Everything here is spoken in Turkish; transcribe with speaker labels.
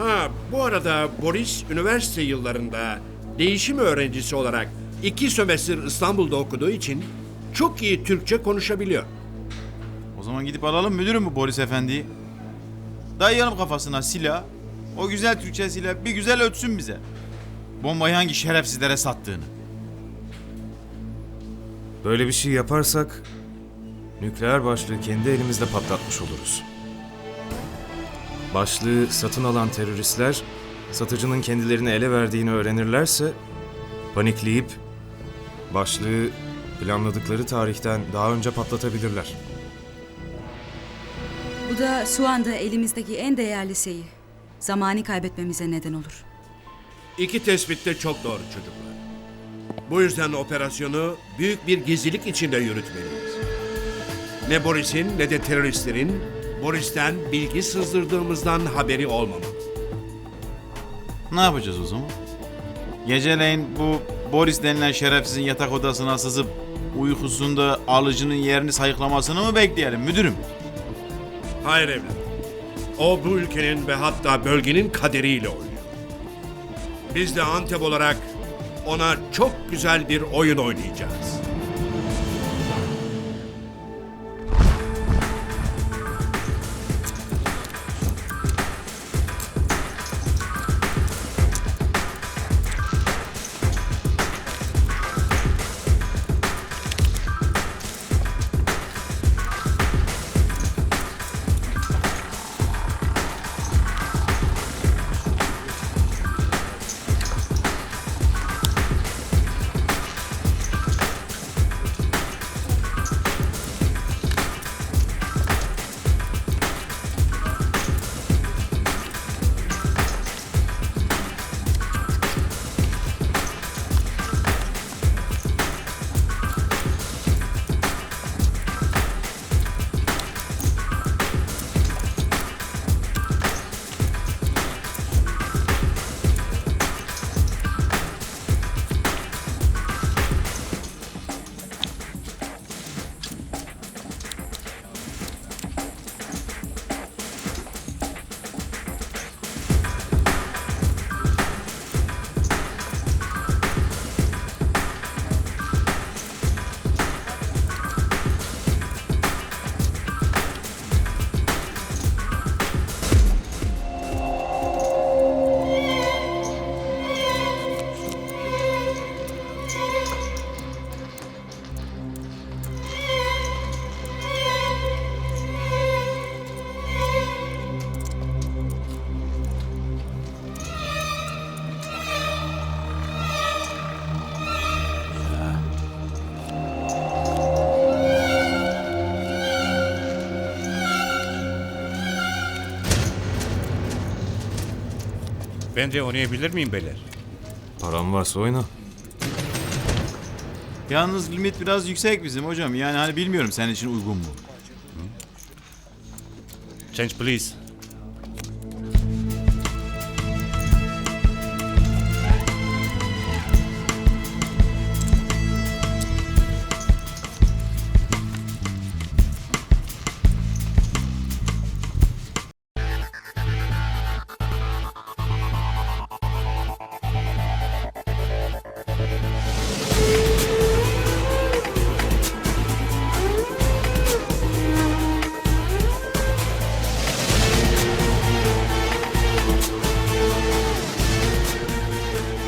Speaker 1: Ha bu arada Boris üniversite yıllarında değişim öğrencisi olarak iki sömestr İstanbul'da okuduğu için çok iyi Türkçe konuşabiliyor.
Speaker 2: O zaman gidip alalım müdürüm bu Boris Efendi'yi. Dayayalım kafasına silah. O güzel Türkçe silah bir güzel ötsün bize. Bombayı hangi şerefsizlere sattığını.
Speaker 3: Böyle bir şey yaparsak nükleer başlığı kendi elimizde patlatmış oluruz. Başlığı satın alan teröristler satıcının kendilerini ele verdiğini öğrenirlerse panikleyip başlığı planladıkları tarihten daha önce patlatabilirler.
Speaker 4: Bu da şu anda elimizdeki en değerli şeyi. Zamanı kaybetmemize neden olur.
Speaker 1: İki tespit de çok doğru çocuklar. Bu yüzden operasyonu büyük bir gizlilik içinde yürütmeliyiz. Ne Boris'in ne de teröristlerin Boris'ten bilgi sızdırdığımızdan haberi olmamalı.
Speaker 2: Ne yapacağız o zaman? Geceleyin bu Boris denilen şerefsizin yatak odasına sızıp uykusunda alıcının yerini sayıklamasını mı bekleyelim müdürüm?
Speaker 1: Hayır evlat. O bu ülkenin ve hatta bölgenin kaderiyle oynuyor. Biz de Antep olarak ona çok güzel bir oyun oynayacağız.
Speaker 5: Ben de oynayabilir miyim beyler?
Speaker 3: Param varsa oyna.
Speaker 2: Yalnız limit biraz yüksek bizim hocam. Yani hani bilmiyorum senin için uygun mu?
Speaker 5: Change please.